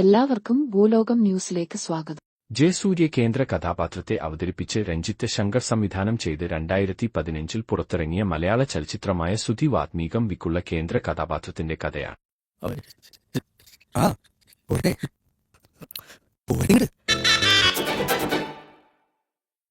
എല്ലാവർക്കും ഭൂലോകം ന്യൂസിലേക്ക് സ്വാഗതം. ജയസൂര്യ കേന്ദ്ര കഥാപാത്രത്തെ അവതരിപ്പിച്ച് രഞ്ജിത്ത് ശങ്കർ സംവിധാനം ചെയ്ത് രണ്ടായിരത്തി പതിനഞ്ചിൽ പുറത്തിറങ്ങിയ മലയാള ചലച്ചിത്രമായ സുധി വാത്മീകം വിക്കുള്ള കേന്ദ്ര കഥാപാത്രത്തിന്റെ കഥയാണ്.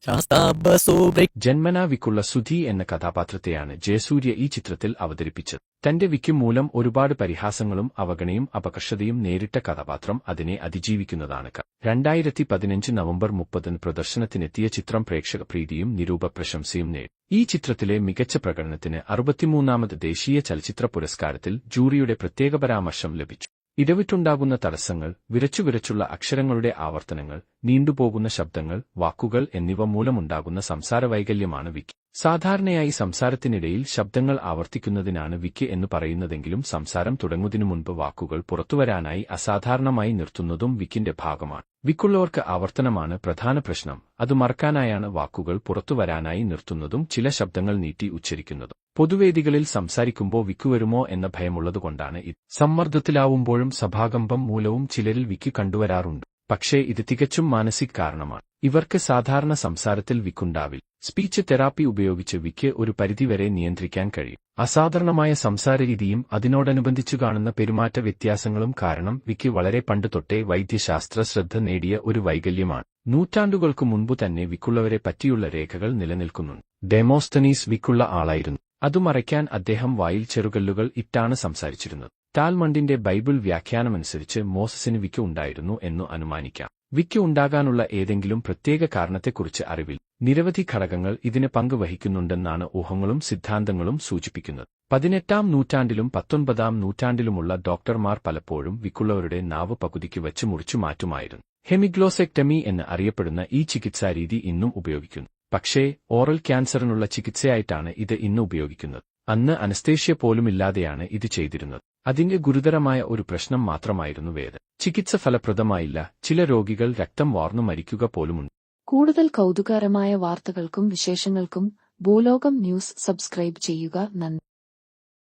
ശാസ്താ ബസോ ജന്മനാ വിക്കുള്ള സുധി എന്ന കഥാപാത്രത്തെയാണ് ജയസൂര്യ ഈ ചിത്രത്തിൽ അവതരിപ്പിച്ചത്. തന്റെ വിക്കും മൂലം ഒരുപാട് പരിഹാസങ്ങളും അവഗണയും അപകർഷതയും നേരിട്ട കഥാപാത്രം അതിനെ അതിജീവിക്കുന്നതാണ്. രണ്ടായിരത്തി പതിനഞ്ച് നവംബർ മുപ്പതിന് പ്രദർശനത്തിനെത്തിയ ചിത്രം പ്രേക്ഷക പ്രീതിയും നിരൂപ പ്രശംസയും നേടി. ഈ ചിത്രത്തിലെ മികച്ച പ്രകടനത്തിന് അറുപത്തിമൂന്നാമത് ദേശീയ ചലച്ചിത്ര പുരസ്കാരത്തിൽ ജൂറിയുടെ പ്രത്യേക പരാമർശം ലഭിച്ചു. ഇടവിട്ടുണ്ടാകുന്ന തടസ്സങ്ങൾ വിരച്ചുവിരച്ചുള്ള അക്ഷരങ്ങളുടെ ആവർത്തനങ്ങൾ നീണ്ടുപോകുന്ന ശബ്ദങ്ങൾ വാക്കുകൾ എന്നിവ മൂലമുണ്ടാകുന്ന സംസാരവൈകല്യമാണ് വിക്കി. സാധാരണയായി സംസാരത്തിനിടയിൽ ശബ്ദങ്ങൾ ആവർത്തിക്കുന്നതിനാണ് വിക്കി എന്ന് പറയുന്നതെങ്കിലും സംസാരം തുടങ്ങുന്നതിനു മുൻപ് വാക്കുകൾ പുറത്തുവരാനായി അസാധാരണമായി നിർത്തുന്നതും വിക്കിന്റെ ഭാഗമാണ്. വിക്കുള്ളവർക്ക് ആവർത്തനമാണ് പ്രധാന പ്രശ്നം. അത് മറക്കാനായാണ് വാക്കുകൾ പുറത്തുവരാനായി നിർത്തുന്നതും ചില ശബ്ദങ്ങൾ നീട്ടി ഉച്ചരിക്കുന്നതും. പൊതുവേദികളിൽ സംസാരിക്കുമ്പോൾ വിക്കുവരുമോ എന്ന ഭയമുള്ളതുകൊണ്ടാണ് ഇത്. സമ്മർദ്ദത്തിലാവുമ്പോഴും സഭാകമ്പം മൂലവും ചിലരിൽ വിക്കു കണ്ടുവരാറുണ്ട്. പക്ഷേ ഇത് തികച്ചും മാനസിക കാരണമാണ്. ഇവർക്ക് സാധാരണ സംസാരത്തിൽ വിക്കുണ്ടാവില്ല. സ്പീച്ച് തെറാപ്പി ഉപയോഗിച്ച് വിക്ക് ഒരു പരിധിവരെ നിയന്ത്രിക്കാൻ കഴിയും. അസാധാരണമായ സംസാരരീതിയും അതിനോടനുബന്ധിച്ചു കാണുന്ന പെരുമാറ്റ വ്യത്യാസങ്ങളും കാരണം വിക്ക് വളരെ പണ്ട് തൊട്ടേ വൈദ്യശാസ്ത്ര ശ്രദ്ധ നേടിയ ഒരു വൈകല്യമാണ്. നൂറ്റാണ്ടുകൾക്കു മുൻപു തന്നെ വിക്കുള്ളവരെ പറ്റിയുള്ള രേഖകൾ നിലനിൽക്കുന്നുണ്ട്. ഡെമോസ്തനീസ് വിക്കുള്ള ആളായിരുന്നു. അതു മറയ്ക്കാൻ അദ്ദേഹം വായിൽ ചെറുകല്ലുകൾ ഇട്ടാണ് സംസാരിച്ചിരുന്നത്. ടാൽമണ്ടിന്റെ ബൈബിൾ വ്യാഖ്യാനമനുസരിച്ച് മോസസിന് വിക്ക് ഉണ്ടായിരുന്നു എന്നു അനുമാനിക്കാം. വിക്ക് ഉണ്ടാകാനുള്ള ഏതെങ്കിലും പ്രത്യേക കാരണത്തെക്കുറിച്ച് അറിവിൽ നിരവധി ഘടകങ്ങൾ ഇതിന് പങ്കുവഹിക്കുന്നുണ്ടെന്നാണ് ഊഹങ്ങളും സിദ്ധാന്തങ്ങളും സൂചിപ്പിക്കുന്നത്. പതിനെട്ടാം നൂറ്റാണ്ടിലും പത്തൊൻപതാം നൂറ്റാണ്ടിലുമുള്ള ഡോക്ടർമാർ പലപ്പോഴും വിക്കുള്ളവരുടെ നാവ് പകുതിക്ക് വച്ച് മുറിച്ചു മാറ്റുമായിരുന്നു. ഹെമിഗ്ലോസെക്ടമി എന്ന് അറിയപ്പെടുന്ന ഈ ചികിത്സാരീതി ഇന്നും ഉപയോഗിക്കുന്നു. പക്ഷേ ഓറൽ ക്യാൻസറിനുള്ള ചികിത്സയായിട്ടാണ് ഇത് ഇന്ന് ഉപയോഗിക്കുന്നത്. അന്ന് അനസ്തേഷ്യ പോലുമില്ലാതെയാണ് ഇത് ചെയ്തിരുന്നത്. അതിന്റെ ഗുരുതരമായ ഒരു പ്രശ്നം മാത്രമായിരുന്നു വേദ. ചികിത്സ ഫലപ്രദമായില്ല ചില രോഗികൾ രക്തം വാർന്നു മരിക്കുക പോലുമുണ്ട്. കൂടുതൽ കൗതുകകരമായ വാർത്തകൾക്കും വിശേഷങ്ങൾക്കും ഭൂലോകം ന്യൂസ് സബ്സ്ക്രൈബ് ചെയ്യുക നന്ദി.